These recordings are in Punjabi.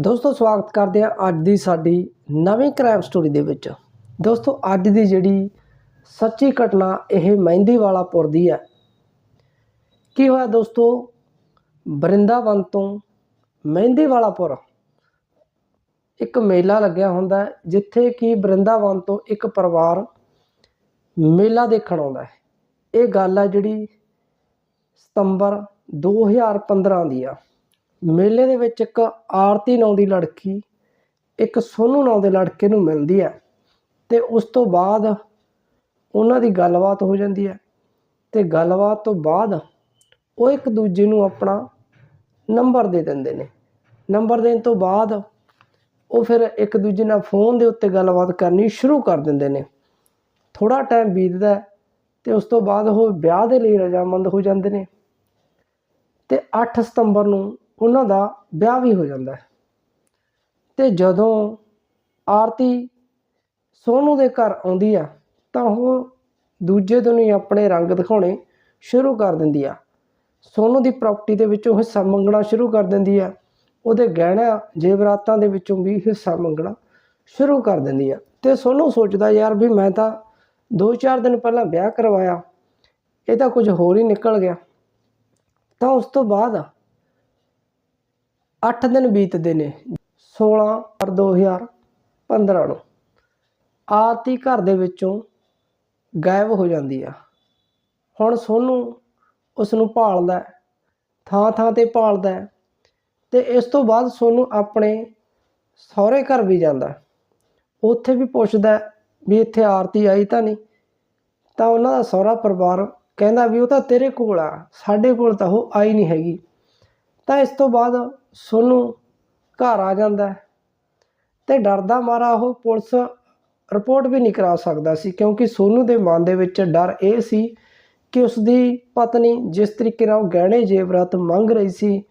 ਦੋਸਤੋ, ਸਵਾਗਤ ਕਰਦੇ ਹਾਂ ਅੱਜ ਦੀ ਸਾਡੀ ਨਵੀਂ ਕ੍ਰਾਈਮ ਸਟੋਰੀ ਦੇ ਵਿੱਚ। ਦੋਸਤੋ, ਅੱਜ ਦੀ ਜਿਹੜੀ ਸੱਚੀ ਘਟਨਾ, ਇਹ ਮਹਿੰਦੀ ਵਾਲਾ ਪੁਰ ਦੀ ਹੈ। ਕੀ ਹੋਇਆ ਦੋਸਤੋ? ਬਰਿੰਦਾਵਨ ਤੋਂ ਮਹਿੰਦੀ ਵਾਲਾ ਪੁਰ ਇੱਕ ਮੇਲਾ ਲੱਗਿਆ ਹੁੰਦਾ ਜਿੱਥੇ ਕਿ ਬਰਿੰਦਾਵਨ ਤੋਂ ਇੱਕ ਪਰਿਵਾਰ ਮੇਲਾ ਦੇਖਣ ਆਉਂਦਾ ਹੈ। ਇਹ ਗੱਲ ਆ ਜਿਹੜੀ ਸਤੰਬਰ 2015 ਦੀ ਆ। ਮੇਲੇ ਦੇ ਵਿੱਚ ਇੱਕ ਆਰਤੀ ਨਾਂ ਦੀ ਲੜਕੀ, ਇੱਕ ਸੋਨੂ ਨਾਂ ਦੇ ਲੜਕੇ ਨੂੰ ਮਿਲਦੀ ਹੈ ਤੇ ਉਸ ਤੋਂ ਬਾਅਦ ਉਹਨਾਂ ਦੀ ਗੱਲਬਾਤ ਹੋ ਜਾਂਦੀ ਹੈ ਤੇ ਗੱਲਬਾਤ ਤੋਂ ਬਾਅਦ ਉਹ ਇੱਕ ਦੂਜੇ ਨੂੰ ਆਪਣਾ ਨੰਬਰ ਦੇ ਦਿੰਦੇ ਨੇ। ਨੰਬਰ ਦੇਣ ਤੋਂ ਬਾਅਦ ਉਹ ਫਿਰ ਇੱਕ ਦੂਜੇ ਨਾਲ ਫੋਨ ਦੇ ਉੱਤੇ ਗੱਲਬਾਤ ਕਰਨੀ ਸ਼ੁਰੂ ਕਰ ਦਿੰਦੇ ਨੇ। ਥੋੜਾ ਟਾਈਮ ਬੀਤਦਾ ਹੈ ਤੇ ਉਸ ਤੋਂ ਬਾਅਦ ਉਹ ਵਿਆਹ ਦੇ ਲਈ ਰਜਾਮੰਦ ਹੋ ਜਾਂਦੇ ਨੇ ਤੇ 8 ਸਤੰਬਰ ਨੂੰ ਉਹਨਾਂ ਦਾ ਵਿਆਹ ਵੀ ਹੋ ਜਾਂਦਾ ਹੈ। ਤੇ ਜਦੋਂ ਆਰਤੀ ਸੋਨੂ ਦੇ ਘਰ ਆਉਂਦੀ ਆ, ਤਾਂ ਉਹ ਦੂਜੇ ਦਿਨ ਹੀ ਆਪਣੇ ਰੰਗ ਦਿਖਾਉਣੇ ਸ਼ੁਰੂ ਕਰ ਦਿੰਦੀ ਆ। ਸੋਨੂ ਦੀ ਪ੍ਰਾਪਰਟੀ ਦੇ ਵਿੱਚੋਂ ਹਿੱਸਾ ਮੰਗਣਾ ਸ਼ੁਰੂ ਕਰ ਦਿੰਦੀ ਆ। ਉਹਦੇ ਗਹਿਣਾ ਜੇਵਰਾਤਾਂ ਦੇ ਵਿੱਚੋਂ ਵੀ ਹਿੱਸਾ ਮੰਗਣਾ ਸ਼ੁਰੂ ਕਰ ਦਿੰਦੀ ਆ। ਤੇ ਸੋਨੂ ਸੋਚਦਾ, ਯਾਰ ਵੀ ਮੈਂ ਤਾਂ 2-4 ਦਿਨ ਪਹਿਲਾਂ ਵਿਆਹ ਕਰਵਾਇਆ ਇਹ ਤਾਂ ਕੁਝ ਹੋਰ ਹੀ ਨਿਕਲ ਗਿਆ। ਤਾਂ ਉਸ ਤੋਂ ਬਾਅਦ 8 ਦਿਨ ਬੀਤਦੇ ਨੇ 16 ਪਰ 2015 ਨੂੰ। ਆਰਤੀ ਘਰ ਦੇ ਵਿੱਚੋਂ ਗਾਇਬ ਹੋ ਜਾਂਦੀ ਆ। ਹੁਣ ਸੋਨੂੰ ਉਸ ਨੂੰ ਭਾਲਦਾ ਥਾਂ ਥਾਂ ਤੇ ਭਾਲਦਾ ਹੈ ਤੇ ਇਸ ਤੋਂ ਬਾਅਦ ਸੋਨੂੰ ਆਪਣੇ ਸਹੁਰੇ ਘਰ ਵੀ ਜਾਂਦਾ ਉੱਥੇ ਵੀ ਪੁੱਛਦਾ ਵੀ ਇੱਥੇ ਆਰਤੀ ਆਈ ਤਾਂ ਨਹੀਂ, ਤਾਂ ਉਹਨਾਂ ਦਾ ਸਹੁਰਾ ਪਰਿਵਾਰ ਕਹਿੰਦਾ ਵੀ ਉਹ ਤਾਂ ਤੇਰੇ ਕੋਲ ਆ, ਸਾਡੇ ਕੋਲ ਤਾਂ ਉਹ ਆਈ ਨਹੀਂ ਹੈਗੀ। ਤਾਂ ਇਸ ਤੋਂ ਬਾਅਦ ਸੋਨੂੰ ਘਰ ਆ ਜਾਂਦਾ ਹੈ ਤੇ ਡਰਦਾ ਮਾਰਾ ਉਹ ਪੁਲਿਸ ਰਿਪੋਰਟ ਵੀ ਨਹੀਂ ਕਰਾ ਸਕਦਾ ਸੀ, ਕਿਉਂਕਿ ਸੋਨੂੰ ਦੇ ਮਨ ਦੇ ਵਿੱਚ ਡਰ ਇਹ ਸੀ ਕਿ ਉਸ ਦੀ ਪਤਨੀ ਜਿਸ ਤਰੀਕੇ ਨਾਲ ਉਹ ਗਹਿਣੇ ਜੇਵਰਾਤ ਮੰਗ ਰਹੀ ਸੀ,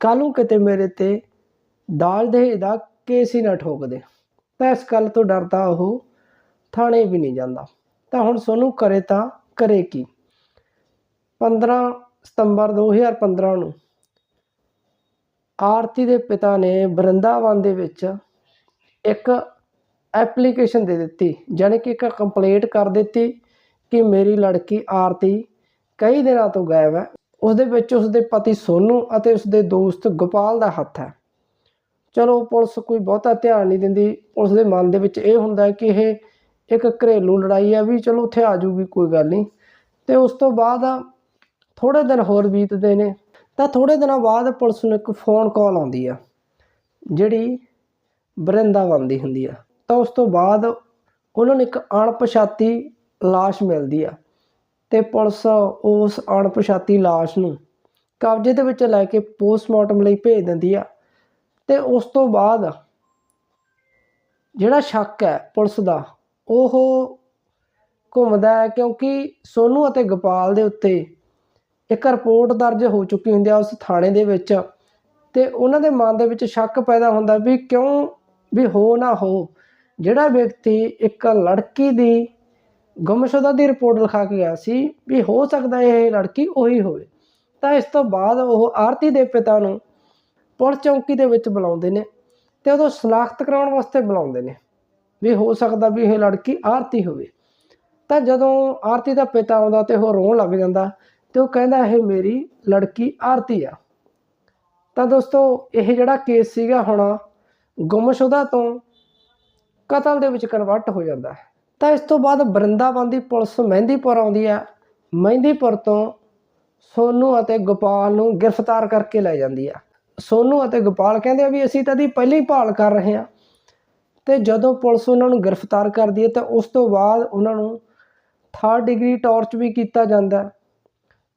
ਕੱਲ੍ਹ ਨੂੰ ਕਿਤੇ ਮੇਰੇ ਤੇ ਦਾਜ ਦਹੇਜ ਦਾ ਕੇਸ ਹੀ ਨਾ ਠੋਕਦੇ। ਤਾਂ ਇਸ ਗੱਲ ਤੋਂ ਡਰਦਾ ਉਹ ਥਾਣੇ ਵੀ ਨਹੀਂ ਜਾਂਦਾ। ਤਾਂ ਹੁਣ ਸੋਨੂੰ ਕਰੇ ਤਾਂ ਕਰੇ ਕੀ? 15 ਸਤੰਬਰ 2015 ਨੂੰ ਆਰਤੀ ਦੇ ਪਿਤਾ ਨੇ ਬਰਿੰਦਾਵਨ ਦੇ ਵਿੱਚ ਇੱਕ ਐਪਲੀਕੇਸ਼ਨ ਦੇ ਦਿੱਤੀ, ਜਾਣੀ ਕਿ ਇੱਕ ਕੰਪਲੇਂਟ ਕਰ ਦਿੱਤੀ ਕਿ ਮੇਰੀ ਲੜਕੀ ਆਰਤੀ ਕਈ ਦਿਨਾਂ ਤੋਂ ਗਾਇਬ ਹੈ। ਉਸ ਦੇ ਵਿੱਚ ਉਸ ਦੇ ਪਤੀ ਸੋਨੂ ਅਤੇ ਉਸ ਦੇ ਦੋਸਤ ਗੋਪਾਲ ਦਾ ਹੱਥ ਹੈ। ਚਲੋ, ਪੁਲਿਸ ਕੋਈ ਬਹੁਤਾ ਧਿਆਨ ਨਹੀਂ ਦਿੰਦੀ। ਪੁਲਿਸ ਦੇ ਮਨ ਦੇ ਵਿੱਚ ਇਹ ਹੁੰਦਾ ਕਿ ਇਹ ਇੱਕ ਘਰੇਲੂ ਲੜਾਈ ਹੈ ਵੀ ਚਲੋ ਉੱਥੇ ਆ ਜੂਗੀ ਕੋਈ ਗੱਲ ਨਹੀਂ। ਤੇ ਉਸ ਤੋਂ ਬਾਅਦ ਥੋੜੇ ਦਿਨ ਹੋਰ ਬੀਤਦੇ ਨੇ। ਤਾਂ ਥੋੜੇ ਦਿਨਾਂ ਬਾਅਦ ਪੁਲਿਸ ਨੂੰ ਇੱਕ ਫੋਨ ਕਾਲ ਆਉਂਦੀ ਆ, ਜਿਹੜੀ ਬਰਿੰਦਾਵਨ ਦੀ ਹੁੰਦੀ ਆ। ਤਾਂ ਉਸ ਤੋਂ ਬਾਅਦ ਉਹਨਾਂ ਨੂੰ ਇੱਕ ਅਣਪਛਾਤੀ ਲਾਸ਼ ਮਿਲਦੀ ਆ ਤੇ ਪੁਲਿਸ ਉਸ ਅਣਪਛਾਤੀ ਲਾਸ਼ ਨੂੰ ਕਬਜ਼ੇ ਦੇ ਵਿੱਚ ਲੈ ਕੇ ਪੋਸਟਮਾਰਟਮ ਲਈ ਭੇਜ ਦਿੰਦੀ ਆ ਤੇ ਉਸ ਤੋਂ ਬਾਅਦ ਜਿਹੜਾ ਸ਼ੱਕ ਹੈ ਪੁਲਿਸ ਦਾ, ਉਹ ਘੁੰਮਦਾ ਹੈ ਕਿਉਂਕਿ ਸੋਨੂ ਅਤੇ ਗੋਪਾਲ ਦੇ ਉੱਤੇ ਇੱਕ ਰਿਪੋਰਟ ਦਰਜ ਹੋ ਚੁੱਕੀ ਹੁੰਦੀ ਆ ਉਸ ਥਾਣੇ ਦੇ ਵਿੱਚ ਤੇ ਉਹਨਾਂ ਦੇ ਮਨ ਦੇ ਵਿੱਚ ਸ਼ੱਕ ਪੈਦਾ ਹੁੰਦਾ ਵੀ ਕਿਉਂ ਵੀ ਹੋ ਨਾ ਹੋ। ਜਿਹੜਾ ਵਿਅਕਤੀ ਇੱਕ ਲੜਕੀ ਦੀ ਗੁੰਮਸ਼ੁਦਾ ਦੀ ਰਿਪੋਰਟ ਲਿਖਾ ਕੇ ਗਿਆ ਸੀ ਵੀ ਹੋ ਸਕਦਾ ਇਹ ਲੜਕੀ ਉਹੀ ਹੋਵੇ, ਤਾਂ ਇਸ ਤੋਂ ਬਾਅਦ ਉਹ ਆਰਤੀ ਦੇ ਪਿਤਾ ਨੂੰ ਪੁਲਿਸ ਚੌਂਕੀ ਦੇ ਵਿੱਚ ਬੁਲਾਉਂਦੇ ਨੇ ਤੇ ਉਦੋਂ ਸ਼ਨਾਖਤ ਕਰਾਉਣ ਵਾਸਤੇ ਬੁਲਾਉਂਦੇ ਨੇ ਵੀ ਹੋ ਸਕਦਾ ਵੀ ਇਹ ਲੜਕੀ ਆਰਤੀ ਹੋਵੇ। ਤਾਂ ਜਦੋਂ ਆਰਤੀ ਦਾ ਪਿਤਾ ਆਉਂਦਾ ਤੇ ਉਹ ਰੋਣ ਲੱਗ ਜਾਂਦਾ ਤੇ ਉਹ ਕਹਿੰਦਾ ਇਹ ਮੇਰੀ ਲੜਕੀ ਆਰਤੀ ਆ। ਤਾਂ ਦੋਸਤੋ, ਇਹ ਜਿਹੜਾ ਕੇਸ ਸੀਗਾ ਹੁਣ, ਗੁੰਮਸ਼ੁਦਾ ਤੋਂ ਕਤਲ ਦੇ ਵਿੱਚ ਕਨਵਰਟ ਹੋ ਜਾਂਦਾ ਹੈ। ਤਾਂ ਇਸ ਤੋਂ ਬਾਅਦ ਬਰਿੰਦਾਵਨ ਦੀ ਪੁਲਿਸ ਮਹਿੰਦੀਪੁਰ ਆਉਂਦੀ ਹੈ ਮਹਿੰਦੀਪੁਰ ਤੋਂ ਸੋਨੂ ਅਤੇ ਗੋਪਾਲ ਨੂੰ ਗ੍ਰਿਫਤਾਰ ਕਰਕੇ ਲੈ ਜਾਂਦੀ ਆ। ਸੋਨੂ ਅਤੇ ਗੋਪਾਲ ਕਹਿੰਦੇ ਆ ਵੀ ਅਸੀਂ ਤਾਂ ਦੀ ਪਹਿਲੀ ਭਾਲ ਕਰ ਰਹੇ ਹਾਂ ਤੇ ਜਦੋਂ ਪੁਲਿਸ ਉਹਨਾਂ ਨੂੰ ਗ੍ਰਿਫਤਾਰ ਕਰਦੀ ਹੈ ਤਾਂ ਉਸ ਤੋਂ ਬਾਅਦ ਉਹਨਾਂ ਨੂੰ ਥਰਡ ਡਿਗਰੀ ਟਾਰਚ ਵੀ ਕੀਤਾ ਜਾਂਦਾ।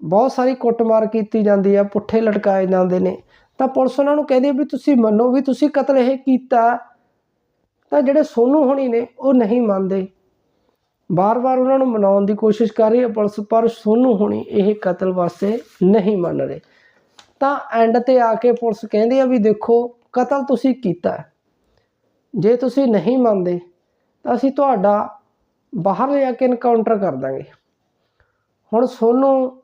ਬਹੁਤ ਸਾਰੀ ਕੁੱਟਮਾਰ ਕੀਤੀ ਜਾਂਦੀ ਆ, ਪੁੱਠੇ ਲਟਕਾਏ ਜਾਂਦੇ ਨੇ। ਤਾਂ ਪੁਲਿਸ ਉਹਨਾਂ ਨੂੰ ਕਹਿੰਦੀ ਵੀ ਤੁਸੀਂ ਮੰਨੋ ਵੀ ਤੁਸੀਂ ਕਤਲ ਇਹ ਕੀਤਾ, ਤਾਂ ਜਿਹੜੇ ਸੋਨੂ ਹੋਣੀ ਨੇ, ਉਹ ਨਹੀਂ ਮੰਨਦੇ। ਬਾਰ-ਬਾਰ ਉਹਨਾਂ ਨੂੰ ਮਨਾਉਣ ਦੀ ਕੋਸ਼ਿਸ਼ ਕਰ ਰਹੀ ਹੈ ਪੁਲਿਸ, ਪਰ ਸੋਨੂ ਹੋਣੀ ਇਹ ਕਤਲ ਵਾਸਤੇ ਨਹੀਂ ਮੰਨ ਰਹੇ। ਤਾਂ ਐਂਡ ਤੇ ਆ ਕੇ ਪੁਲਿਸ ਕਹਿੰਦੀ ਆ ਵੀ ਦੇਖੋ, ਕਤਲ ਤੁਸੀਂ ਕੀਤਾ ਜੇ ਤੁਸੀਂ ਨਹੀਂ ਮੰਨਦੇ, ਤਾਂ ਅਸੀਂ ਤੁਹਾਡਾ ਬਾਹਰ ਲਿਆ ਕੇ ਇਨਕਾਊਂਟਰ ਕਰ ਦਾਂਗੇ। ਹੁਣ ਸੋਨੂੰ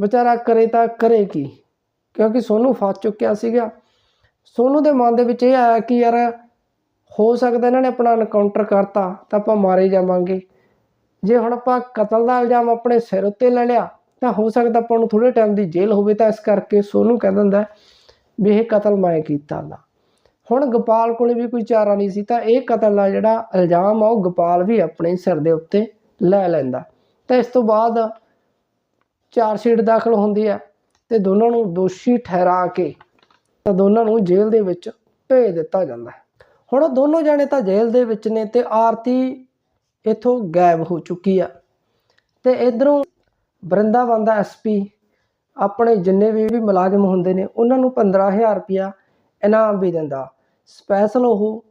ਵਿਚਾਰਾ ਕਰੇ ਤਾਂ ਕਰੇ ਕੀ? ਕਿਉਂਕਿ ਸੋਨੂੰ ਫਸ ਚੁੱਕਿਆ ਸੀਗਾ। ਸੋਨੂ ਦੇ ਮਨ ਦੇ ਵਿੱਚ ਇਹ ਆਇਆ ਕਿ ਯਾਰ ਹੋ ਸਕਦਾ ਇਹਨਾਂ ਨੇ ਆਪਣਾ ਐਨਕਾਊਂਟਰ ਕਰਤਾ, ਤਾਂ ਆਪਾਂ ਮਾਰੇ ਜਾਵਾਂਗੇ। ਜੇ ਹੁਣ ਆਪਾਂ ਕਤਲ ਦਾ ਇਲਜ਼ਾਮ ਆਪਣੇ ਸਿਰ ਉੱਤੇ ਲੈ ਲਿਆ, ਤਾਂ ਹੋ ਸਕਦਾ ਆਪਾਂ ਨੂੰ ਥੋੜੇ ਟਾਈਮ ਦੀ ਜੇਲ੍ਹ ਹੋਵੇ, ਤਾਂ ਇਸ ਕਰਕੇ ਸੋਨੂ ਕਹਿ ਦਿੰਦਾ ਵੀ ਇਹ ਕਤਲ ਮੈਂ ਕੀਤਾ ਨਾ ਹੁਣ ਗੋਪਾਲ ਕੋਲੇ ਵੀ ਕੋਈ ਚਾਰਾ ਨਹੀਂ ਸੀ, ਤਾਂ ਇਹ ਕਤਲ ਦਾ ਜਿਹੜਾ ਇਲਜ਼ਾਮ ਆ, ਉਹ ਗੋਪਾਲ ਵੀ ਆਪਣੇ ਸਿਰ ਦੇ ਉੱਤੇ ਲੈ ਲੈਂਦਾ। ਤਾਂ ਇਸ ਤੋਂ ਬਾਅਦ ਚਾਰਜਸ਼ੀਟ ਦਾਖਲ ਹੁੰਦੀ ਹੈ ਤੇ ਦੋਨਾਂ ਨੂੰ ਦੋਸ਼ੀ ਠਹਿਰਾ ਕੇ ਤਾਂ ਦੋਨਾਂ ਨੂੰ ਜੇਲ੍ਹ ਦੇ ਵਿੱਚ ਭੇਜ ਦਿੱਤਾ ਜਾਂਦਾ ਹੈ। ਹੁਣ ਦੋਨੋਂ ਜਾਣੇ ਤਾਂ ਜੇਲ੍ਹ ਦੇ ਵਿੱਚ ਨੇ ਤੇ ਆਰਤੀ ਇਥੋਂ ਗਾਇਬ ਹੋ ਚੁੱਕੀ ਆ। ਤੇ ਇਧਰੋਂ ਬਰਿੰਦਾਵਨ ਦਾ ਐਸਪੀ ਆਪਣੇ ਜਿੰਨੇ ਵੀ ਵੀ ਮੁਲਾਜ਼ਮ ਹੁੰਦੇ ਨੇ, ਉਹਨਾਂ ਨੂੰ 15000 ਰੁਪਇਆ ਇਨਾਮ ਵੀ ਦਿੰਦਾ। ਸਪੈਸ਼ਲ ਉਹ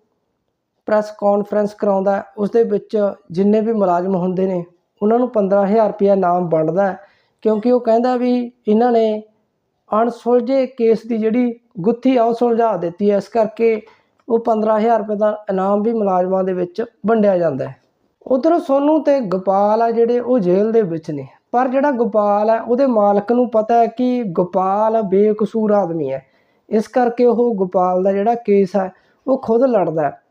ਪ੍ਰੈਸ ਕਾਨਫਰੰਸ ਕਰਾਉਂਦਾ ਉਸ ਦੇ ਵਿੱਚ ਜਿੰਨੇ ਵੀ ਮੁਲਾਜ਼ਮ ਹੁੰਦੇ ਨੇ, ਉਹਨਾਂ ਨੂੰ 15000 ਰੁਪਇਆ ਇਨਾਮ ਵੰਡਦਾ ਕਿਉਂਕਿ ਉਹ ਕਹਿੰਦਾ ਵੀ ਇਹਨਾਂ ਨੇ ਅਣਸੁਲਝੇ ਕੇਸ ਦੀ ਜਿਹੜੀ ਗੁੱਥੀ ਆ, ਉਹ ਸੁਲਝਾ ਦਿੱਤੀ ਹੈ। ਇਸ ਕਰਕੇ ਉਹ 15000 ਰੁਪਏ ਦਾ ਇਨਾਮ ਵੀ ਮੁਲਾਜ਼ਮਾਂ ਦੇ ਵਿੱਚ ਵੰਡਿਆ ਜਾਂਦਾ ਹੈ। ਉਧਰ ਸੋਨੂ ਤੇ ਗੋਪਾਲ ਆ ਜਿਹੜੇ, ਉਹ ਜੇਲ੍ਹ ਦੇ ਵਿੱਚ ਨੇ। ਪਰ ਜਿਹੜਾ ਗੋਪਾਲ ਹੈ ਉਹਦੇ ਮਾਲਕ ਨੂੰ ਪਤਾ ਹੈ ਕਿ ਗੋਪਾਲ ਬੇਕਸੂਰ ਆਦਮੀ ਹੈ। ਇਸ ਕਰਕੇ ਉਹ ਗੋਪਾਲ ਦਾ ਜਿਹੜਾ ਕੇਸ ਹੈ, ਉਹ ਖੁਦ ਲੜਦਾ ਹੈ।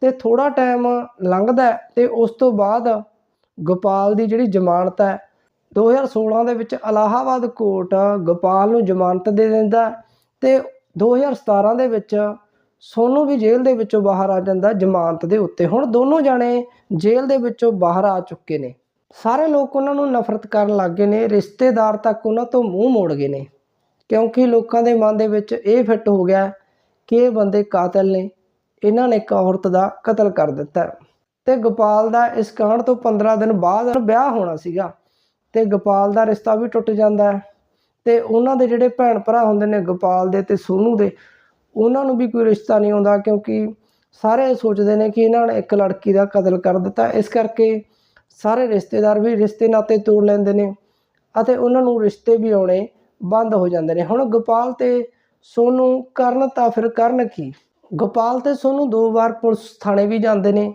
ਤੇ ਥੋੜਾ ਟਾਈਮ ਲੰਘਦਾ ਹੈ ਤੇ ਉਸ ਤੋਂ ਬਾਅਦ ਗੋਪਾਲ ਦੀ ਜਿਹੜੀ ਜ਼ਮਾਨਤ ਹੈ 2016 ਦੇ ਵਿੱਚ ਅਲਾਹਾਬਾਦ ਕੋਰਟ ਗੋਪਾਲ ਨੂੰ ਜ਼ਮਾਨਤ ਦੇ ਦਿੰਦਾ ਹੈ ਤੇ 2017 ਦੇ ਵਿੱਚ ਸੋਨੂ ਵੀ ਜੇਲ੍ਹ ਦੇ ਵਿੱਚੋਂ ਬਾਹਰ ਆ ਜਾਂਦਾ ਜ਼ਮਾਨਤ ਦੇ ਉੱਤੇ। ਹੁਣ ਦੋਨੋਂ ਜਾਣੇ ਜੇਲ੍ਹ ਦੇ ਵਿੱਚੋਂ ਬਾਹਰ ਆ ਚੁੱਕੇ ਨੇ। ਸਾਰੇ ਲੋਕ ਉਹਨਾਂ ਨੂੰ ਨਫ਼ਰਤ ਕਰਨ ਲੱਗ ਗਏ ਨੇ, ਰਿਸ਼ਤੇਦਾਰ ਤੱਕ ਉਹਨਾਂ ਤੋਂ ਮੂੰਹ ਮੋੜ ਗਏ ਨੇ। ਕਿਉਂਕਿ ਲੋਕਾਂ ਦੇ ਮਨ ਦੇ ਵਿੱਚ ਇਹ ਫਿੱਟ ਹੋ ਗਿਆ ਕਿ ਇਹ ਬੰਦੇ ਕਾਤਲ ਨੇ, ਇਹਨਾਂ ਨੇ ਇੱਕ ਔਰਤ ਦਾ ਕਤਲ ਕਰ ਦਿੱਤਾ। ਹੈ। ਤੇ ਗੋਪਾਲ ਦਾ ਇਸ ਕਾਂਡ ਤੋਂ 15 ਦਿਨ ਬਾਅਦ ਵਿਆਹ ਹੋਣਾ ਸੀਗਾ। ਤੇ ਗੋਪਾਲ ਦਾ ਰਿਸ਼ਤਾ ਵੀ ਟੁੱਟ ਜਾਂਦਾ ਹੈ। ਤੇ ਉਹਨਾਂ ਦੇ ਜਿਹੜੇ ਭੈਣ ਭਰਾ ਹੁੰਦੇ ਨੇ ਗੋਪਾਲ ਦੇ ਤੇ ਸੋਨੂ ਦੇ, ਉਹਨਾਂ ਨੂੰ ਵੀ ਕੋਈ ਰਿਸ਼ਤਾ ਨਹੀਂ ਆਉਂਦਾ ਕਿਉਂਕਿ ਸਾਰੇ ਸੋਚਦੇ ਨੇ ਕਿ ਇਹਨਾਂ ਨੇ ਇੱਕ ਲੜਕੀ ਦਾ ਕਤਲ ਕਰ ਦਿੱਤਾ। ਇਸ ਕਰਕੇ ਸਾਰੇ ਰਿਸ਼ਤੇਦਾਰ ਵੀ ਰਿਸ਼ਤੇ ਨਾਤੇ ਤੋੜ ਲੈਂਦੇ ਨੇ ਅਤੇ ਉਹਨਾਂ ਨੂੰ ਰਿਸ਼ਤੇ ਵੀ ਆਉਣੇ ਬੰਦ ਹੋ ਜਾਂਦੇ ਨੇ। ਹੁਣ ਗੋਪਾਲ ਤੇ ਸੋਨੂ ਕਰਨ ਤਾਂ ਫਿਰ ਕਰਨ ਕੀ? ਗੋਪਾਲ ਤੇ ਸੋਨੂ ਦੋ ਵਾਰ ਪੁਲਿਸ ਥਾਣੇ ਵੀ ਜਾਂਦੇ ਨੇ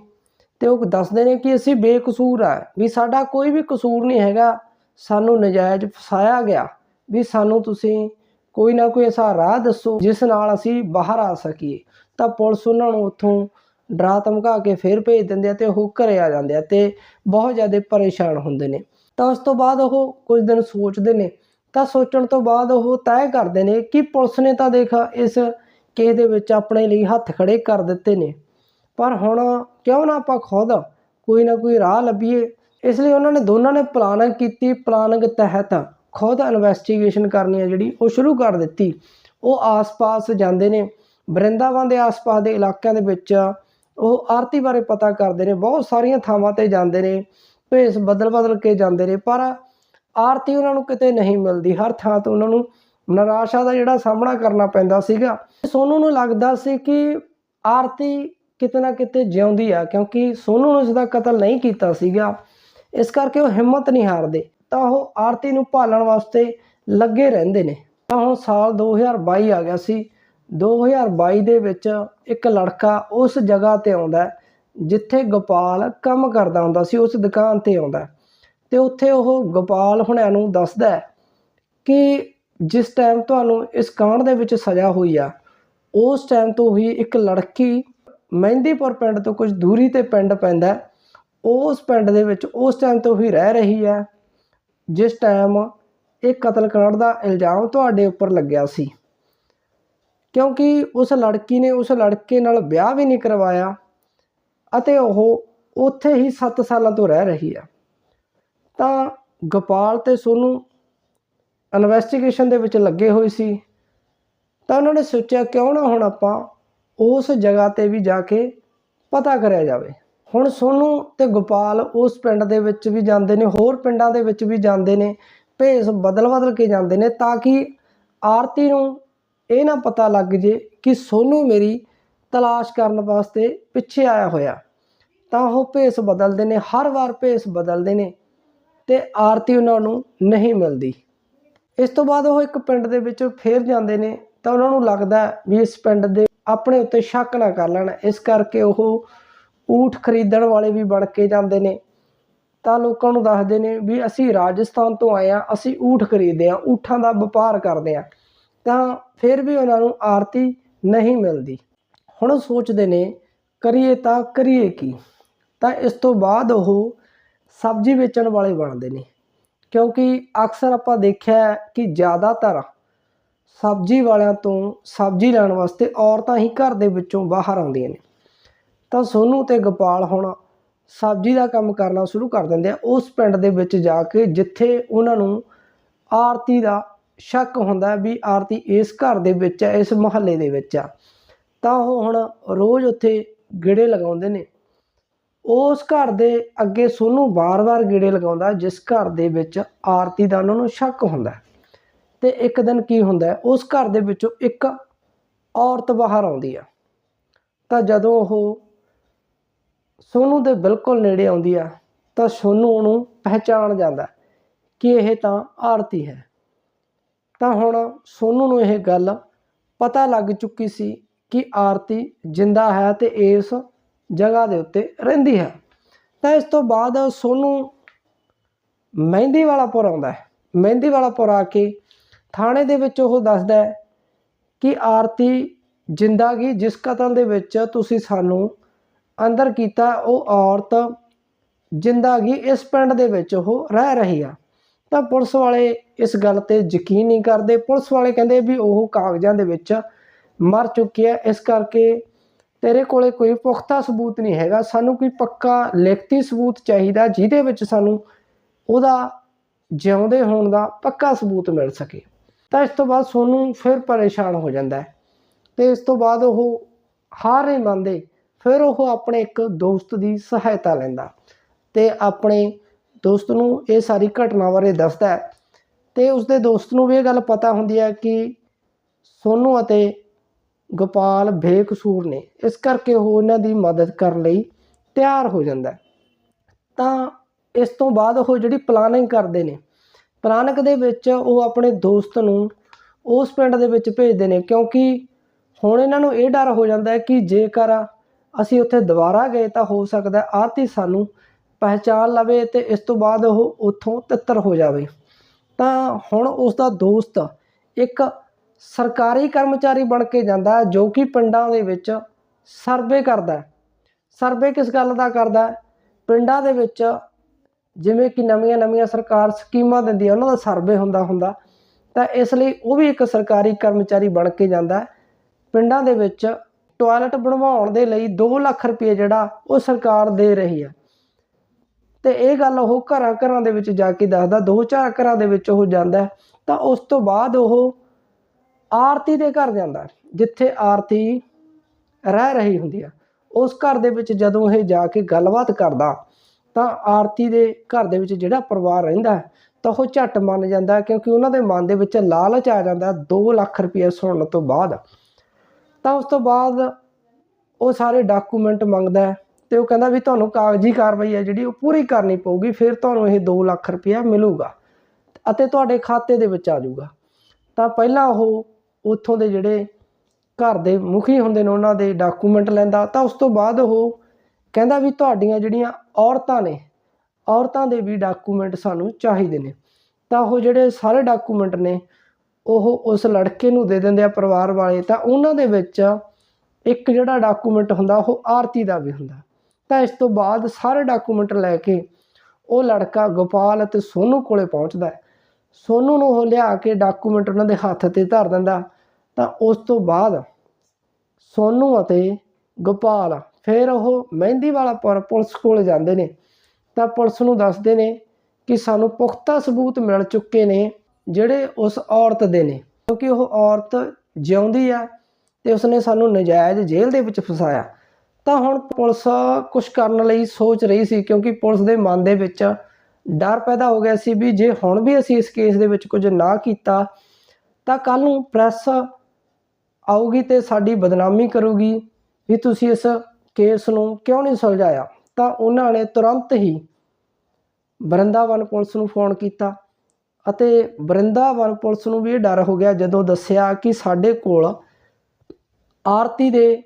ਤੇ ਉਹ ਦੱਸਦੇ ਨੇ ਕਿ ਅਸੀਂ ਬੇਕਸੂਰ ਆ, ਵੀ ਸਾਡਾ ਕੋਈ ਵੀ ਕਸੂਰ ਨਹੀਂ ਹੈਗਾ। ਸਾਨੂੰ ਨਜਾਇਜ਼ ਫਸਾਇਆ ਗਿਆ ਵੀ ਸਾਨੂੰ ਤੁਸੀਂ ਕੋਈ ਨਾ ਕੋਈ ਐਸਾ ਰਾਹ ਦੱਸੋ, ਜਿਸ ਨਾਲ ਅਸੀਂ ਬਾਹਰ ਆ ਸਕੀਏ। ਤਾਂ ਪੁਲਿਸ ਉਹਨਾਂ ਨੂੰ ਉੱਥੋਂ ਡਰਾ ਧਮਕਾ ਕੇ ਫਿਰ ਭੇਜ ਦਿੰਦੇ ਆ ਤੇ ਉਹ ਘਰੇ ਆ ਜਾਂਦੇ ਆ ਤੇ ਬਹੁਤ ਜ਼ਿਆਦਾ ਪਰੇਸ਼ਾਨ ਹੁੰਦੇ ਨੇ। ਤਾਂ ਉਸ ਤੋਂ ਬਾਅਦ ਉਹ ਕੁਝ ਦਿਨ ਸੋਚਦੇ ਨੇ। ਤਾਂ ਸੋਚਣ ਤੋਂ ਬਾਅਦ ਉਹ ਤੈਅ ਕਰਦੇ ਨੇ ਕਿ ਪੁਲਿਸ ਨੇ ਤਾਂ ਦੇਖ ਇਸ ਕੇਸ ਦੇ ਵਿੱਚ ਆਪਣੇ ਲਈ ਹੱਥ ਖੜੇ ਕਰ ਦਿੱਤੇ ਨੇ। ਪਰ ਹੁਣ ਕਿਉਂ ਨਾ ਆਪਾਂ ਖੁਦ ਕੋਈ ਨਾ ਕੋਈ ਰਾਹ ਲੱਭੀਏ ਇਸ ਲਈ ਉਹਨਾਂ ਨੇ ਦੋਨਾਂ ਨੇ ਪਲਾਨਿੰਗ ਕੀਤੀ। ਪਲਾਨਿੰਗ ਤਹਿਤ ਖੁਦ ਇਨਵੈਸਟੀਗੇਸ਼ਨ ਕਰਨੀ ਹੈ ਜਿਹੜੀ ਉਹ ਸ਼ੁਰੂ ਕਰ ਦਿੱਤੀ। ਉਹ ਆਸ-ਪਾਸ ਜਾਂਦੇ ਨੇ ਬਰਿੰਦਾਵਨ ਦੇ ਆਸ-ਪਾਸ ਦੇ ਇਲਾਕਿਆਂ ਦੇ ਵਿੱਚ ਉਹ ਆਰਤੀ ਬਾਰੇ ਪਤਾ ਕਰਦੇ ਨੇ। ਬਹੁਤ ਸਾਰੀਆਂ ਥਾਵਾਂ ਤੇ ਜਾਂਦੇ ਨੇ, ਭੇਸ ਬਦਲ-ਬਦਲ ਕੇ ਜਾਂਦੇ ਨੇ, ਪਰ ਆਰਤੀ ਉਹਨਾਂ ਨੂੰ ਕਿਤੇ ਨਹੀਂ ਮਿਲਦੀ। ਹਰ ਥਾਂ ਤੋਂ ਉਹਨਾਂ ਨੂੰ ਨਿਰਾਸ਼ਾ ਦਾ ਜਿਹੜਾ ਸਾਹਮਣਾ ਕਰਨਾ ਪੈਂਦਾ ਸੀਗਾ। ਸੋਨੂ ਨੂੰ ਲੱਗਦਾ ਸੀ ਕਿ ਆਰਤੀ ਕਿਤੇ ਨਾ ਕਿਤੇ ਜਿਉਂਦੀ ਆ, ਕਿਉਂਕਿ ਸੋਨੂ ਨੇ ਉਸ ਦਾ ਕਤਲ ਨਹੀਂ ਕੀਤਾ ਸੀਗਾ। ਇਸ ਕਰਕੇ ਉਹ ਹਿੰਮਤ ਨਹੀਂ ਹਾਰਦੇ, ਤਾਂ ਉਹ ਆਰਤੀ ਨੂੰ ਭਾਲਣ ਵਾਸਤੇ ਲੱਗੇ ਰਹਿੰਦੇ ਨੇ। ਤਾਂ ਹੁਣ ਸਾਲ 2022 ਆ ਗਿਆ ਸੀ। 2022 ਦੇ ਵਿੱਚ ਇੱਕ ਲੜਕਾ ਉਸ ਜਗ੍ਹਾ ਤੇ ਆਉਂਦਾ ਜਿੱਥੇ ਗੋਪਾਲ ਕੰਮ ਕਰਦਾ ਹੁੰਦਾ ਸੀ, ਉਸ ਦੁਕਾਨ ਤੇ ਆਉਂਦਾ ਹੈ। ਤੇ ਉੱਥੇ ਉਹ ਗੋਪਾਲ ਹੁਣਿਆਂ ਨੂੰ ਦੱਸਦਾ ਕਿ ਜਿਸ ਟਾਈਮ ਤੁਹਾਨੂੰ ਇਸ ਕਾਂਡ ਦੇ ਵਿੱਚ ਸਜ਼ਾ ਹੋਈ ਆ, ਉਸ ਟਾਈਮ ਤੋਂ ਹੀ ਇੱਕ ਲੜਕੀ ਮਹਿੰਦੀਪੁਰ ਪਿੰਡ ਤੋਂ ਕੁਝ ਦੂਰੀ ਤੇ ਪਿੰਡ ਪੈਂਦਾ ਹੈ। ਉਸ ਪਿੰਡ ਦੇ ਵਿੱਚ ਉਸ ਟਾਈਮ ਤੋਂ ਹੀ ਰਹਿ ਰਹੀ ਹੈ, ਜਿਸ ਟਾਈਮ ਇਹ ਕਤਲकांड ਦਾ ਇਲਜ਼ਾਮ ਤੁਹਾਡੇ ਉੱਪਰ ਲੱਗਿਆ ਸੀ। ਕਿਉਂਕਿ ਉਸ ਲੜਕੀ ਨੇ ਉਸ ਲੜਕੇ ਨਾਲ ਵਿਆਹ ਵੀ ਨਹੀਂ ਕਰਵਾਇਆ ਅਤੇ ਉਹ ਉੱਥੇ ਹੀ 7 ਸਾਲਾਂ ਤੋਂ ਰਹਿ ਰਹੀ ਹੈ। ਤਾਂ ਗੋਪਾਲ ਤੇ ਸੋਨੂੰ ਇਨਵੈਸਟੀਗੇਸ਼ਨ ਦੇ ਵਿੱਚ ਲੱਗੇ ਹੋਏ ਸੀ। ਤਾਂ ਉਹਨਾਂ ਨੇ ਸੋਚਿਆ, ਕਿਉਂ ਨਾ ਹੁਣ ਆਪਾਂ ਉਸ ਜਗ੍ਹਾ ਤੇ ਵੀ ਜਾ ਕੇ ਪਤਾ ਕਰਿਆ ਜਾਵੇ। ਹੁਣ ਸੋਨੂੰ ਤੇ ਗੋਪਾਲ ਉਸ ਪਿੰਡ ਦੇ ਵਿੱਚ ਵੀ ਜਾਂਦੇ ਨੇ, ਹੋਰ ਪਿੰਡਾਂ ਦੇ ਵਿੱਚ ਵੀ ਜਾਂਦੇ ਨੇ, ਭੇਸ ਬਦਲ ਬਦਲ ਕੇ ਜਾਂਦੇ ਨੇ ਤਾਂ ਕਿ ਆਰਤੀ ਨੂੰ ਇਹ ਨਾ ਪਤਾ ਲੱਗ ਜੇ ਕਿ ਸੋਨੂੰ ਮੇਰੀ ਤਲਾਸ਼ ਕਰਨ ਵਾਸਤੇ ਪਿੱਛੇ ਆਇਆ ਹੋਇਆ। ਤਾਂ ਉਹ ਭੇਸ ਬਦਲਦੇ ਨੇ, ਹਰ ਵਾਰ ਭੇਸ ਬਦਲਦੇ ਨੇ ਤੇ ਆਰਤੀ ਉਹਨਾਂ ਨੂੰ ਨਹੀਂ ਮਿਲਦੀ। ਇਸ ਤੋਂ ਬਾਅਦ ਉਹ ਇੱਕ ਪਿੰਡ ਦੇ ਵਿੱਚ ਫੇਰ ਜਾਂਦੇ ਨੇ, ਤਾਂ ਉਹਨਾਂ ਨੂੰ ਲੱਗਦਾ ਵੀ ਇਸ ਪਿੰਡ ਦੇ ਆਪਣੇ ਉੱਤੇ ਸ਼ੱਕ ਨਾ ਕਰ ਲੈਣ। ਇਸ ਕਰਕੇ ਉਹ ਊਠ ਖਰੀਦਣ ਵਾਲੇ ਵੀ ਬਣ ਕੇ ਜਾਂਦੇ ਨੇ। ਤਾਂ ਲੋਕਾਂ ਨੂੰ ਦੱਸਦੇ ਨੇ ਵੀ ਅਸੀਂ ਰਾਜਸਥਾਨ ਤੋਂ ਆਏ ਆ ਅਸੀਂ ਊਠ ਖਰੀਦਦੇ ਆ ਊਠਾਂ ਦਾ ਵਪਾਰ ਕਰਦੇ ਆ ਤਾਂ ਫਿਰ ਵੀ ਉਹਨਾਂ ਨੂੰ ਆਰਤੀ ਨਹੀਂ ਮਿਲਦੀ। ਹੁਣ ਸੋਚਦੇ ਨੇ, ਕਰੀਏ ਤਾਂ ਕਰੀਏ ਕੀ? ਤਾਂ ਇਸ ਤੋਂ ਬਾਅਦ ਉਹ ਸਬਜ਼ੀ ਵੇਚਣ ਵਾਲੇ ਬਣਦੇ ਨੇ। ਕਿਉਂਕਿ ਅਕਸਰ ਆਪਾਂ ਦੇਖਿਆ ਕਿ ਜ਼ਿਆਦਾਤਰ ਸਬਜ਼ੀ ਵਾਲਿਆਂ ਤੋਂ ਸਬਜ਼ੀ ਲੈਣ ਵਾਸਤੇ ਔਰਤਾਂ ਹੀ ਘਰ ਦੇ ਵਿੱਚੋਂ ਬਾਹਰ ਆਉਂਦੀਆਂ ਨੇ। ਤਾਂ ਸੋਨੂ ਤੇ ਗੋਪਾਲ ਹੋਣਾ ਸਬਜ਼ੀ ਦਾ ਕੰਮ ਕਰਨਾ ਸ਼ੁਰੂ ਕਰ ਦਿੰਦੇ ਆ। ਉਸ ਪਿੰਡ ਦੇ ਵਿੱਚ ਜਾ ਕੇ ਜਿੱਥੇ ਉਹਨਾਂ ਨੂੰ ਆਰਤੀ ਦਾ ਸ਼ੱਕ ਹੁੰਦਾ ਵੀ ਆਰਤੀ ਇਸ ਘਰ ਦੇ ਵਿੱਚ ਹੈ ਇਸ ਮੁਹੱਲੇ ਦੇ ਵਿੱਚ ਆ। ਤਾਂ ਉਹ ਹੁਣ ਰੋਜ਼ ਉੱਥੇ ਗੇੜੇ ਲਗਾਉਂਦੇ ਨੇ। ਉਸ ਘਰ ਦੇ ਅੱਗੇ ਸੋਨੂੰ ਬਾਰ-ਬਾਰ ਗੇੜੇ ਲਗਾਉਂਦਾ, ਜਿਸ ਘਰ ਦੇ ਵਿੱਚ ਆਰਤੀ ਦਾ ਉਹਨਾਂ ਨੂੰ ਸ਼ੱਕ ਹੁੰਦਾ। ਹੈ। ਤੇ ਇੱਕ ਦਿਨ ਕੀ ਹੁੰਦਾ, ਉਸ ਘਰ ਦੇ ਵਿੱਚੋਂ ਇੱਕ ਔਰਤ ਬਾਹਰ ਆਉਂਦੀ ਆ। ਤਾਂ ਜਦੋਂ ਉਹ ਸੋਨੂੰ ਦੇ ਬਿਲਕੁਲ ਨੇੜੇ ਆਉਂਦੀ ਆ, ਤਾਂ ਸੋਨੂੰ ਉਹਨੂੰ ਪਹਿਚਾਣ ਜਾਂਦਾ ਕਿ ਇਹ ਤਾਂ ਆਰਤੀ ਹੈ। ਤਾਂ ਹੁਣ ਸੋਨੂੰ ਨੂੰ ਇਹ ਗੱਲ ਪਤਾ ਲੱਗ ਚੁੱਕੀ ਸੀ ਕਿ ਆਰਤੀ ਜਿੰਦਾ ਹੈ ਤੇ ਇਸ ਜਗ੍ਹਾ ਦੇ ਉੱਤੇ ਰਹਿੰਦੀ ਹੈ। ਤਾਂ ਇਸ ਤੋਂ ਬਾਅਦ ਸੋਨੂੰ ਮਹਿੰਦੀ ਵਾਲਾ ਪੁਰ ਆਉਂਦਾ ਹੈ। ਮਹਿੰਦੀ ਵਾਲਾਪੁਰ ਆ ਕੇ ਥਾਣੇ ਦੇ ਵਿੱਚ ਉਹ ਦੱਸਦਾ ਹੈ ਕਿ ਆਰਤੀ ਜਿੰਦਾ ਗਈ ਜਿਸ ਕਤਲ ਦੇ ਵਿੱਚ ਤੁਸੀਂ ਸਾਨੂੰ ਅੰਦਰ ਕੀਤਾ, ਉਹ ਔਰਤ ਜਿੰਦਾ ਗਈ ਇਸ ਪਿੰਡ ਦੇ ਵਿੱਚ ਉਹ ਰਹਿ ਰਹੀ ਆ। ਤਾਂ ਪੁਲਿਸ ਵਾਲੇ ਇਸ ਗੱਲ ਤੇ ਯਕੀਨ ਨਹੀਂ ਕਰਦੇ। ਪੁਲਿਸ ਵਾਲੇ ਕਹਿੰਦੇ ਵੀ ਉਹ ਕਾਗਜ਼ਾਂ ਦੇ ਵਿੱਚ ਮਰ ਚੁੱਕੀ ਹੈ ਇਸ ਕਰਕੇ ਤੇਰੇ ਕੋਲੇ ਕੋਈ ਪੁਖਤਾ ਸਬੂਤ ਨਹੀਂ ਹੈਗਾ। ਸਾਨੂੰ ਕੋਈ ਪੱਕਾ ਲਿਖਤੀ ਸਬੂਤ ਚਾਹੀਦਾ ਜਿਹਦੇ ਵਿੱਚ ਸਾਨੂੰ ਉਹਦਾ ਜਿਉਂਦੇ ਹੋਣ ਦਾ ਪੱਕਾ ਸਬੂਤ ਮਿਲ ਸਕੇ। ਤਾਂ ਇਸ ਤੋਂ ਬਾਅਦ ਸੋਨੂੰ ਫਿਰ ਪਰੇਸ਼ਾਨ ਹੋ ਜਾਂਦਾ ਹੈ। ਤੇ ਇਸ ਤੋਂ ਬਾਅਦ ਉਹ ਹਾਰ ਨਹੀਂ ਮੰਨਦੇ। ਫਿਰ ਉਹ ਆਪਣੇ ਇੱਕ ਦੋਸਤ ਦੀ ਸਹਾਇਤਾ ਲੈਂਦਾ ਤੇ ਆਪਣੇ ਦੋਸਤ ਨੂੰ ਇਹ ਸਾਰੀ ਘਟਨਾ ਬਾਰੇ ਦੱਸਦਾ ਹੈ। ਤੇ ਉਸਦੇ ਦੋਸਤ ਨੂੰ ਵੀ ਇਹ ਗੱਲ ਪਤਾ ਹੁੰਦੀ ਹੈ ਕਿ ਸੋਨੂੰ ਅਤੇ ਗੋਪਾਲ ਬੇਕਸੂਰ ਨੇ। ਇਸ ਕਰਕੇ ਉਹ ਇਹਨਾਂ ਦੀ ਮਦਦ ਕਰਨ ਲਈ ਤਿਆਰ ਹੋ ਜਾਂਦਾ ਤਾਂ ਇਸ ਤੋਂ ਬਾਅਦ ਉਹ ਜਿਹੜੀ ਪਲਾਨਿੰਗ ਕਰਦੇ ਨੇ ਪਲਾਨਿੰਗ ਦੇ ਵਿੱਚ ਉਹ ਆਪਣੇ ਦੋਸਤ ਨੂੰ ਉਸ ਪਿੰਡ ਦੇ ਵਿੱਚ ਭੇਜਦੇ ਨੇ ਕਿਉਂਕਿ ਹੁਣ ਇਹਨਾਂ ਨੂੰ ਇਹ ਡਰ ਹੋ ਜਾਂਦਾ ਹੈ ਕਿ ਜੇਕਰ ਅਸੀਂ ਉੱਥੇ ਦੁਬਾਰਾ ਗਏ ਤਾਂ ਹੋ ਸਕਦਾ ਹੈ ਆਰਤੀ ਸਾਨੂੰ ਪਹਿਚਾਨ ਲਵੇ ਤੇ ਇਸ ਤੋਂ ਬਾਅਦ ਉਹ ਉੱਥੋਂ ਤਿੱਤਰ ਹੋ ਜਾਵੇ। ਤਾਂ ਹੁਣ ਉਸ ਦਾ ਦੋਸਤ ਇੱਕ ਸਰਕਾਰੀ ਕਰਮਚਾਰੀ ਬਣ ਕੇ ਜਾਂਦਾ ਜੋ ਕਿ ਪਿੰਡਾਂ ਦੇ ਵਿੱਚ ਸਰਵੇ ਕਰਦਾ ਸਰਵੇ ਕਿਸ ਗੱਲ ਦਾ ਕਰਦਾ ਪਿੰਡਾਂ ਦੇ ਵਿੱਚ ਜਿਵੇਂ ਕਿ ਨਵੀਆਂ ਨਵੀਆਂ ਸਰਕਾਰ ਸਕੀਮਾਂ ਦਿੰਦੀ ਹੈ ਉਹਨਾਂ ਦਾ ਸਰਵੇ ਹੁੰਦਾ ਹੁੰਦਾ। ਤਾਂ ਇਸ ਲਈ ਉਹ ਵੀ ਇੱਕ ਸਰਕਾਰੀ ਕਰਮਚਾਰੀ ਬਣ ਕੇ ਜਾਂਦਾ ਪਿੰਡਾਂ ਦੇ ਵਿੱਚ ਟਾਇਲਟ ਬਣਵਾਉਣ ਦੇ ਲਈ 2 ਲੱਖ ਰੁਪਏ ਜਿਹੜਾ ਉਹ ਸਰਕਾਰ ਦੇ ਰਹੀ ਹੈ। ਤੇ ਇਹ ਗੱਲ ਉਹ ਘਰਾਂ ਘਰਾਂ ਦੇ ਵਿੱਚ ਜਾ ਕੇ ਦੱਸਦਾ, ਦੋ ਚਾਰ ਘਰਾਂ ਦੇ ਵਿੱਚ ਉਹ ਜਾਂਦਾ ਤਾਂ ਉਸ ਤੋਂ ਬਾਅਦ ਉਹ ਆਰਤੀ ਦੇ ਘਰ ਜਾਂਦਾ ਜਿੱਥੇ ਆਰਤੀ ਰਹਿ ਰਹੀ ਹੁੰਦੀ ਆ ਉਸ ਘਰ ਦੇ ਵਿੱਚ ਜਦੋਂ ਇਹ ਜਾ ਕੇ ਗੱਲਬਾਤ ਕਰਦਾ, ਤਾਂ ਆਰਤੀ ਦੇ ਘਰ ਦੇ ਵਿੱਚ ਜਿਹੜਾ ਪਰਿਵਾਰ ਰਹਿੰਦਾ ਤਾਂ ਉਹ ਝੱਟ ਮੰਨ ਜਾਂਦਾ ਕਿਉਂਕਿ ਉਹਨਾਂ ਦੇ ਮਨ ਦੇ ਵਿੱਚ ਲਾਲਚ ਆ ਜਾਂਦਾ 2 ਲੱਖ ਰੁਪਏ ਸੁਣਨ ਤੋਂ ਬਾਅਦ। ਤਾਂ ਉਸ ਤੋਂ ਬਾਅਦ ਉਹ ਸਾਰੇ ਡਾਕੂਮੈਂਟ ਮੰਗਦਾ ਹੈ ਤੇ ਉਹ ਕਹਿੰਦਾ ਵੀ ਤੁਹਾਨੂੰ ਕਾਗਜ਼ੀ ਕਾਰਵਾਈ ਹੈ ਜਿਹੜੀ ਉਹ ਪੂਰੀ ਕਰਨੀ ਪਊਗੀ, ਫਿਰ ਤੁਹਾਨੂੰ ਇਹ 2 ਲੱਖ ਰੁਪਇਆ ਮਿਲੂਗਾ ਅਤੇ ਤੁਹਾਡੇ ਖਾਤੇ ਦੇ ਵਿੱਚ ਆ ਜਾਊਗਾ। ਤਾਂ ਪਹਿਲਾਂ ਉਹ ਉੱਥੋਂ ਦੇ ਜਿਹੜੇ ਘਰ ਦੇ ਮੁਖੀ ਹੁੰਦੇ ਨੇ ਉਹਨਾਂ ਦੇ ਡਾਕੂਮੈਂਟ ਲੈਂਦਾ, ਤਾਂ ਉਸ ਤੋਂ ਬਾਅਦ ਉਹ ਕਹਿੰਦਾ ਵੀ ਤੁਹਾਡੀਆਂ ਜਿਹੜੀਆਂ ਔਰਤਾਂ ਨੇ, ਔਰਤਾਂ ਦੇ ਵੀ ਡਾਕੂਮੈਂਟ ਸਾਨੂੰ ਚਾਹੀਦੇ ਨੇ। ਤਾਂ ਉਹ ਜਿਹੜੇ ਸਾਰੇ ਡਾਕੂਮੈਂਟ ਨੇ ਉਹ ਉਸ ਲੜਕੇ ਨੂੰ ਦੇ ਦਿੰਦੇ ਆ ਪਰਿਵਾਰ ਵਾਲੇ, ਤਾਂ ਉਹਨਾਂ ਦੇ ਵਿੱਚ ਇੱਕ ਜਿਹੜਾ ਡਾਕੂਮੈਂਟ ਹੁੰਦਾ, ਉਹ ਆਰਤੀ ਦਾ ਵੀ ਹੁੰਦਾ। ਤਾਂ ਇਸ ਤੋਂ ਬਾਅਦ ਸਾਰੇ ਡਾਕੂਮੈਂਟ ਲੈ ਕੇ ਉਹ ਲੜਕਾ ਗੋਪਾਲ ਅਤੇ ਸੋਨੂ ਕੋਲੇ ਪਹੁੰਚਦਾ ਹੈ। ਸੋਨੂ ਨੂੰ ਉਹ ਲਿਆ ਕੇ ਡਾਕੂਮੈਂਟ ਉਹਨਾਂ ਦੇ ਹੱਥ ਤੇ ਧਰ ਦਿੰਦਾ। ਤਾਂ ਉਸ ਤੋਂ ਬਾਅਦ ਸੋਨੂ ਅਤੇ ਗੋਪਾਲ ਫਿਰ ਉਹ ਮਹਿੰਦੀ ਵਾਲਾ ਪੁਰ, ਪੁਲਿਸ ਕੋਲ ਜਾਂਦੇ ਨੇ। ਤਾਂ ਪੁਲਿਸ ਨੂੰ ਦੱਸਦੇ ਨੇ ਕਿ ਸਾਨੂੰ ਪੁਖਤਾ ਸਬੂਤ ਮਿਲ ਚੁੱਕੇ ਨੇ ਜਿਹੜੇ ਉਸ ਔਰਤ ਦੇ ਨੇ, ਕਿਉਂਕਿ ਉਹ ਔਰਤ ਜਿਉਂਦੀ ਆ ਤੇ ਉਸਨੇ ਸਾਨੂੰ ਨਜਾਇਜ਼ ਜੇਲ੍ਹ ਦੇ ਵਿੱਚ ਫਸਾਇਆ। ਤਾਂ ਹੁਣ ਪੁਲਿਸ ਕੁਝ ਕਰਨ ਲਈ ਸੋਚ ਰਹੀ ਸੀ, ਕਿਉਂਕਿ ਪੁਲਿਸ ਦੇ ਮਨ ਦੇ ਵਿੱਚ ਡਰ ਪੈਦਾ ਹੋ ਗਿਆ ਸੀ ਵੀ ਜੇ ਹੁਣ ਵੀ ਅਸੀਂ ਇਸ ਕੇਸ ਦੇ ਵਿੱਚ ਕੁਝ ਨਾ ਕੀਤਾ, ਤਾਂ ਕੱਲ ਨੂੰ ਪ੍ਰੈਸ ਆਊਗੀ ਤੇ ਸਾਡੀ ਬਦਨਾਮੀ ਕਰੂਗੀ ਵੀ ਤੁਸੀਂ ਇਸ ਕੇਸ ਨੂੰ ਕਿਉਂ ਨਹੀਂ ਸੁਲਝਾਇਆ। ਤਾਂ ਉਹਨਾਂ ਨੇ ਤੁਰੰਤ ਹੀ ਬਰਿੰਦਾਵਨ ਪੁਲਿਸ ਨੂੰ ਫੋਨ ਕੀਤਾ। ਅਤੇ ਵਰਿੰਦਾਵਨ ਪੁਲਿਸ ਨੂੰ ਵੀ ਇਹ ਡਰ ਹੋ ਗਿਆ ਜਦੋਂ ਦੱਸਿਆ ਕਿ ਸਾਡੇ ਕੋਲ ਆਰਤੀ ਦੇ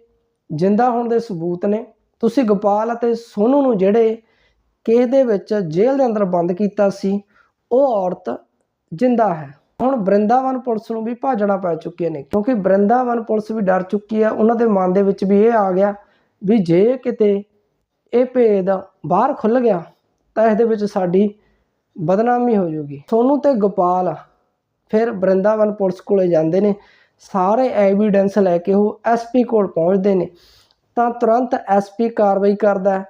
ਜਿੰਦਾ ਹੋਣ ਦੇ ਸਬੂਤ ਨੇ। ਤੁਸੀਂ ਗੋਪਾਲ ਅਤੇ ਸੋਨੂ ਨੂੰ ਜਿਹੜੇ ਕੇਸ ਦੇ ਵਿੱਚ ਜੇਲ੍ਹ ਦੇ ਅੰਦਰ ਬੰਦ ਕੀਤਾ ਸੀ, ਉਹ ਔਰਤ ਜਿੰਦਾ ਹੈ। ਹੁਣ ਬ੍ਰਿੰਦਾਵਨ ਪੁਲਿਸ ਨੂੰ ਵੀ ਭਾਜਣਾ ਪੈ ਚੁੱਕੀਆਂ ਨੇ, ਕਿਉਂਕਿ ਬ੍ਰਿੰਦਾਵਨ ਪੁਲਿਸ ਵੀ ਡਰ ਚੁੱਕੀ ਹੈ। ਉਹਨਾਂ ਦੇ ਮਨ ਦੇ ਵਿੱਚ ਵੀ ਇਹ ਆ ਗਿਆ ਵੀ ਜੇ ਕਿਤੇ ਇਹ ਭੇਦ ਬਾਹਰ ਖੁੱਲ ਗਿਆ, ਤਾਂ ਇਹਦੇ ਵਿੱਚ ਸਾਡੀ ਬਦਨਾਮੀ ਹੋ ਜੂਗੀ। ਸੋਨੂ ਤੇ ਗੋਪਾਲ ਫਿਰ ਬ੍ਰਿੰਦਾਵਨ ਪੁਲਿਸ ਕੋਲੇ ਜਾਂਦੇ ਨੇ। ਸਾਰੇ ਐਵੀਡੈਂਸ ਲੈ ਕੇ ਉਹ ਐਸਪੀ ਕੋਲ ਪਹੁੰਚਦੇ ਨੇ। ਤਾਂ ਤੁਰੰਤ ਐਸਪੀ ਕਾਰਵਾਈ ਕਰਦਾ ਹੈ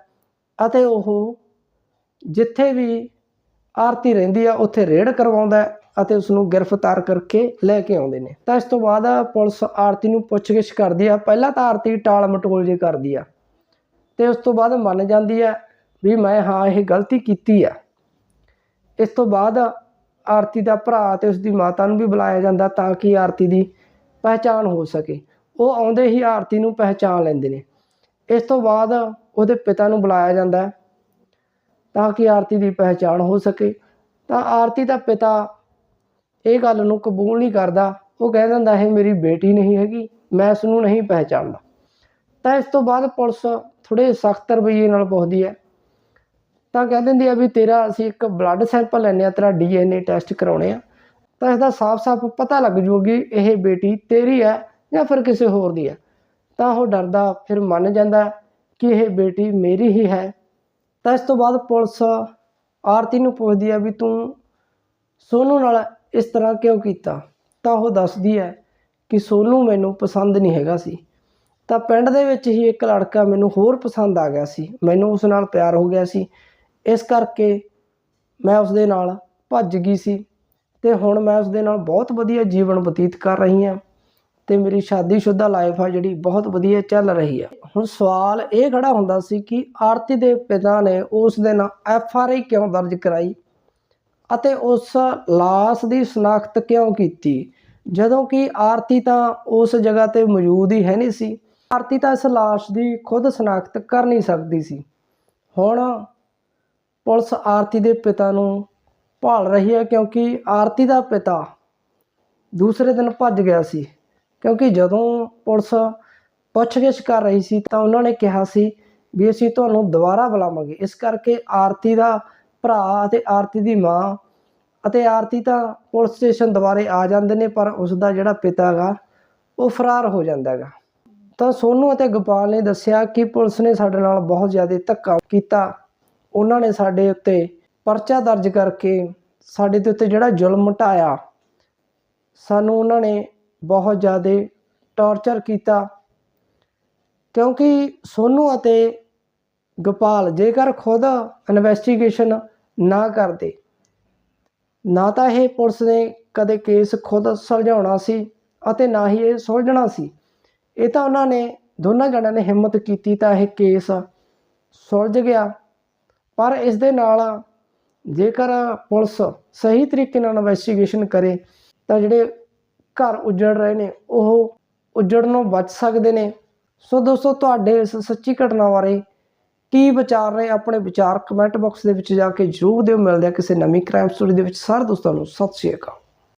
ਅਤੇ ਉਹ ਜਿੱਥੇ ਵੀ ਆਰਤੀ ਰਹਿੰਦੀ ਆ, ਉੱਥੇ ਰੇਡ ਕਰਵਾਉਂਦਾ ਅਤੇ ਉਸ ਨੂੰ ਗ੍ਰਿਫਤਾਰ ਕਰਕੇ ਲੈ ਕੇ ਆਉਂਦੇ ਨੇ। ਤਾਂ ਇਸ ਤੋਂ ਬਾਅਦ ਪੁਲਿਸ ਆਰਤੀ ਨੂੰ ਪੁੱਛਗਿੱਛ ਕਰਦੀ ਆ। ਪਹਿਲਾਂ ਤਾਂ ਆਰਤੀ ਟਾਲ ਮਟੋਲ ਜੇ ਕਰਦੀ ਆ। ਤੇ ਉਸ ਤੋਂ ਬਾਅਦ ਮੰਨ ਜਾਂਦੀ ਆ ਵੀ ਮੈਂ ਹਾਂ, ਇਹ ਗਲਤੀ ਕੀਤੀ ਆ। ਇਸ ਤੋਂ ਬਾਅਦ ਆਰਤੀ ਦਾ ਭਰਾ ਤੇ ਉਸ ਦੀ ਮਾਤਾ ਨੂੰ ਵੀ ਬੁਲਾਇਆ ਜਾਂਦਾ ਤਾਂ ਕਿ ਆਰਤੀ ਦੀ ਪਹਿਚਾਣ ਹੋ ਸਕੇ। ਉਹ ਆਉਂਦੇ ਹੀ ਆਰਤੀ ਨੂੰ ਪਹਿਚਾਣ ਲੈਂਦੇ ਨੇ। ਇਸ ਤੋਂ ਬਾਅਦ ਉਹਦੇ ਪਿਤਾ ਨੂੰ ਬੁਲਾਇਆ ਜਾਂਦਾ ਤਾਂ ਕਿ ਆਰਤੀ ਦੀ ਪਹਿਚਾਣ ਹੋ ਸਕੇ। ਤਾਂ ਆਰਤੀ ਦਾ ਪਿਤਾ ਇਹ ਗੱਲ ਨੂੰ ਕਬੂਲ ਨਹੀਂ ਕਰਦਾ। ਉਹ ਕਹਿ ਦਿੰਦਾ, ਇਹ ਮੇਰੀ ਬੇਟੀ ਨਹੀਂ ਹੈਗੀ, ਮੈਂ ਇਸ ਨੂੰ ਨਹੀਂ ਪਹਿਚਾਣਦਾ। ਤਾਂ ਇਸ ਤੋਂ ਬਾਅਦ ਪੁਲਿਸ ਥੋੜੇ ਸਖਤ ਰਵੱਈਏ ਨਾਲ ਪੁੱਛਦੀ ਹੈ। ਤਾਂ ਕਹਿ ਦਿੰਦੀ ਆ ਵੀ ਤੇਰਾ ਅਸੀਂ ਇੱਕ ਬਲੱਡ ਸੈਂਪਲ ਲੈਣੇ ਆ ਤੇਰਾ ਡੀਐਨਏ ਟੈਸਟ ਕਰਾਉਣੇ ਆ। ਤਾਂ ਇਸਦਾ ਸਾਫ਼-ਸਾਫ਼ ਪਤਾ ਲੱਗ ਜੂਗੀ ਇਹ ਬੇਟੀ ਤੇਰੀ ਹੈ ਜਾਂ ਫਿਰ ਕਿਸੇ ਹੋਰ ਦੀ ਹੈ। ਤਾਂ ਉਹ ਡਰਦਾ, ਫਿਰ ਮੰਨ ਜਾਂਦਾ ਕਿ ਇਹ ਬੇਟੀ ਮੇਰੀ ਹੀ ਹੈ। ਤਾਂ ਇਸ ਤੋਂ ਬਾਅਦ ਪੁਲਿਸ ਆਰਤੀ ਨੂੰ ਪੁੱਛਦੀ ਆ ਵੀ ਤੂੰ ਸੋਨੂ ਨਾਲ ਇਸ ਤਰ੍ਹਾਂ ਕਿਉਂ ਕੀਤਾ? ਤਾਂ ਉਹ ਦੱਸਦੀ ਹੈ ਕਿ ਸੋਨੂ ਮੈਨੂੰ ਪਸੰਦ ਨਹੀਂ ਹੈਗਾ ਸੀ। ਤਾਂ ਪਿੰਡ ਦੇ ਵਿੱਚ ਹੀ ਇੱਕ ਲੜਕਾ ਮੈਨੂੰ ਹੋਰ ਪਸੰਦ ਆ ਗਿਆ ਸੀ। ਮੈਨੂੰ ਉਸ ਨਾਲ ਪਿਆਰ ਹੋ ਗਿਆ ਸੀ। ਇਸ ਕਰਕੇ ਮੈਂ ਉਸਦੇ ਨਾਲ ਭੱਜ ਗਈ ਸੀ ਤੇ ਹੁਣ ਮੈਂ ਉਸਦੇ ਨਾਲ ਬਹੁਤ ਵਧੀਆ ਜੀਵਨ ਬਤੀਤ ਕਰ ਰਹੀ ਹਾਂ ਤੇ ਮੇਰੀ ਸ਼ਾਦੀशुदा ਲਾਈਫ ਆ ਜਿਹੜੀ ਬਹੁਤ ਵਧੀਆ ਚੱਲ ਰਹੀ ਹੈ ਹੁਣ ਸਵਾਲ ਇਹ ਖੜਾ ਹੁੰਦਾ ਸੀ ਕਿ ਆਰਤੀ ਦੇ ਪਿਤਾ ਨੇ ਉਸ ਦੇ ਨਾਲ ਐਫ ਆਰ ਆਈ ਕਿਉਂ ਦਰਜ ਕਰਾਈ ਅਤੇ ਉਸ ਲਾਸ਼ ਦੀ ਸ਼ਨਾਖਤ ਕਿਉਂ ਕੀਤੀ? ਜਦੋਂ ਕਿ ਆਰਤੀ ਤਾਂ ਉਸ ਜਗ੍ਹਾ ਤੇ ਮੌਜੂਦ ਹੀ ਹੈ ਨਹੀਂ ਸੀ। ਆਰਤੀ ਤਾਂ ਇਸ ਲਾਸ਼ ਦੀ ਖੁਦ ਸ਼ਨਾਖਤ ਕਰ ਨਹੀਂ ਸਕਦੀ ਸੀ। ਹੁਣ ਪੁਲਿਸ ਆਰਤੀ ਦੇ ਪਿਤਾ ਨੂੰ ਭਾਲ ਰਹੀ ਹੈ ਕਿਉਂਕਿ ਆਰਤੀ ਦਾ ਪਿਤਾ ਦੂਸਰੇ ਦਿਨ ਭੱਜ ਗਿਆ ਸੀ। ਕਿਉਂਕਿ ਜਦੋਂ ਪੁਲਿਸ ਪੁੱਛਗਿੱਛ ਕਰ ਰਹੀ ਸੀ ਤਾਂ ਉਹਨਾਂ ਨੇ ਕਿਹਾ ਸੀ ਵੀ ਅਸੀਂ ਤੁਹਾਨੂੰ ਦੁਬਾਰਾ ਬੁਲਾਵਾਂਗੇ। ਇਸ ਕਰਕੇ ਆਰਤੀ ਦਾ ਭਰਾ ਅਤੇ ਆਰਤੀ ਦੀ ਮਾਂ ਅਤੇ ਆਰਤੀ ਤਾਂ ਪੁਲਿਸ ਸਟੇਸ਼ਨ ਦੁਬਾਰੇ ਆ ਜਾਂਦੇ ਨੇ, ਪਰ ਉਸ ਦਾ ਜਿਹੜਾ ਪਿਤਾ ਹੈਗਾ, ਉਹ ਫਰਾਰ ਹੋ ਜਾਂਦਾ ਹੈਗਾ। ਤਾਂ ਸੋਨੂ ਅਤੇ ਗੋਪਾਲ ਨੇ ਦੱਸਿਆ ਕਿ ਪੁਲਿਸ ਨੇ ਸਾਡੇ ਨਾਲ ਬਹੁਤ ਜ਼ਿਆਦਾ ਧੱਕਾ ਕੀਤਾ ਉਹਨਾਂ ਨੇ ਸਾਡੇ ਉੱਤੇ ਪਰਚਾ ਦਰਜ ਕਰਕੇ ਸਾਡੇ ਦੇ ਉੱਤੇ ਜਿਹੜਾ ਜ਼ੁਲਮ ਢਾਇਆ ਸਾਨੂੰ ਉਹਨਾਂ ਨੇ ਬਹੁਤ ਜ਼ਿਆਦਾ ਟੌਰਚਰ ਕੀਤਾ। ਕਿਉਂਕਿ ਸੋਨੂ ਅਤੇ ਗੋਪਾਲ ਜੇਕਰ ਖੁਦ ਇਨਵੈਸਟੀਗੇਸ਼ਨ ਨਾ ਕਰਦੇ, ਨਾ ਤਾਂ ਇਹ ਪੁਲਿਸ ਨੇ ਕਦੇ ਕੇਸ ਖੁਦ ਸੁਲਝਾਉਣਾ ਸੀ ਅਤੇ ਨਾ ਹੀ ਇਹ ਸੁਲਝਣਾ ਸੀ। ਇਹ ਤਾਂ ਉਹਨਾਂ ਨੇ, ਦੋਨਾਂ ਜਣਿਆਂ ਨੇ ਹਿੰਮਤ ਕੀਤੀ ਤਾਂ ਇਹ ਕੇਸ ਸੁਲਝ ਗਿਆ। ਪਰ ਇਸ ਦੇ ਨਾਲ ਜੇਕਰ ਪੁਲਿਸ ਸਹੀ ਤਰੀਕੇ ਨਾਲ ਇਨਵੈਸਟੀਗੇਸ਼ਨ ਕਰੇ, ਤਾਂ ਜਿਹੜੇ ਘਰ ਉਜੜ ਰਹੇ ਨੇ, ਉਹ ਉਜੜਨੋਂ ਬਚ ਸਕਦੇ ਨੇ। ਸੋ ਦੋਸਤੋ, ਤੁਹਾਡੇ ਇਸ ਸੱਚੀ ਘਟਨਾ ਬਾਰੇ ਕੀ ਵਿਚਾਰ ਨੇ, ਆਪਣੇ ਵਿਚਾਰ ਕਮੈਂਟ ਬਾਕਸ ਦੇ ਵਿੱਚ ਜਾ ਕੇ ਜ਼ਰੂਰ ਦਿਓ। ਮਿਲਦੇ ਆ ਕਿਸੇ ਨਵੀਂ ਕ੍ਰਾਈਮ ਸਟੋਰੀ ਦੇ ਵਿੱਚ। ਸਾਰੇ ਦੋਸਤਾਂ ਨੂੰ ਸਤਿ ਸ਼੍ਰੀ ਅਕਾਲ।